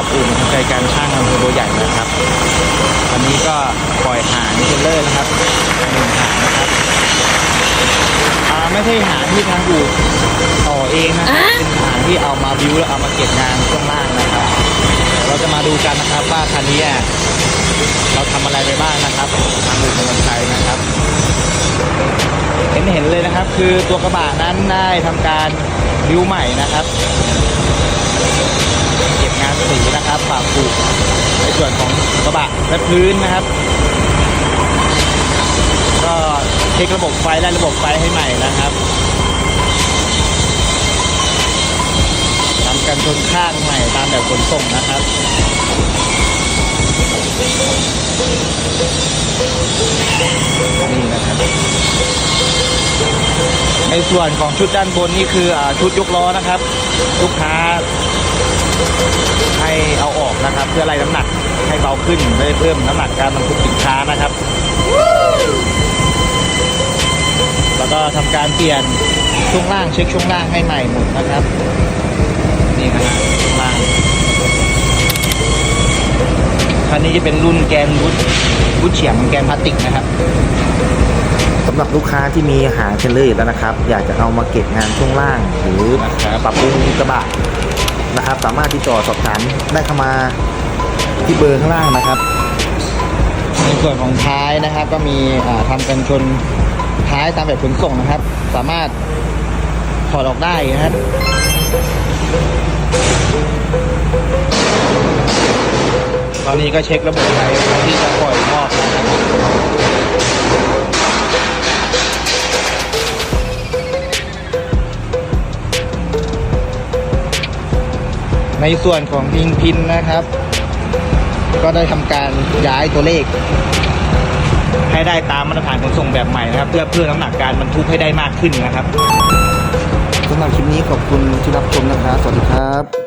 กับอู่มอเตอร์ไซค์การช่างอำเภอบัวใหญ่นะครับวันนี้ก็ปล่อยหางเทรลเลอร์นะครับหนึ่งหางนะครับอ่าไม่ใช่หางที่ทางอู่ต่อเองนะครับเป็นหางที่เอามาบิวแล้วเอามาเก็บงานช่วงล่างนะครับเดี๋ยวเราจะมาดูกันนะครับว่าคันนี้อะเราทำอะไรไปบ้างนะครับทางอู่มอเตอร์ไซค์นะครับเห็นเห็นเลยนะครับ คือตัวกระบะนั้นได้ทำการบิวใหม่นะครับเก็บงาน สีนะครับปรับปรุงในส่วนของกระบะและพื้นนะครับ ก็เช็คระบบไฟและระบบไฟให้ใหม่นะครับทำกันชนข้างใหม่ตามแบบขนส่งนะครับนี่นะครับ ในส่วนของชุดด้านบนนี่คืออาชุดยกล้อนะครับ ลูกค้า ให้เอาออกนะครับ เพื่อไล่น้ำหนักให้เบาขึ้นไม่ได้เพิ่มน้ำหนักการบรรทุกสินค้านะครับ แล้วก็ทำการเปลี่ยนช่วงล่างเช็คช่วงล่างให้ใหม่หมดนะครับนี่นะฮะช่วงล่างคันนี้จะเป็นรุ่นแกนวุฒวุฒเฉียงแกนพลาสติกนะครับสำหรับลูกค้าที่มีหางเทรลเลอร์อยู่แล้วนะครับ อยากจะเอามาเก็บงานช่วงล่าง หรือรปรับปรุงกระบะ นะครับ สามารถติดต่อสอบถามได้เข้ามาที่เบอร์ข้างล่างนะครับ ในส่วนของท้ายนะครับ ก็มีอ่าทำกันชนท้ายตามแบบขนส่งนะครับ สามารถถอดออกได้นะครับตอนนี้ก็เช็คระบบไฟที่จะปล่อยมอบนะครับ ในส่วนของพิงพินนะครับ ก็ได้ทำการย้ายตัวเลข ให้ได้ตามมาตรฐานขนส่งแบบใหม่นะครับ เพื่อเพื่อน้ำหนักการบรรทุกให้ได้มากขึ้นนะครับสำหรับคลิปนี้ขอบคุณที่รับชมนะครับ สวัสดีครับ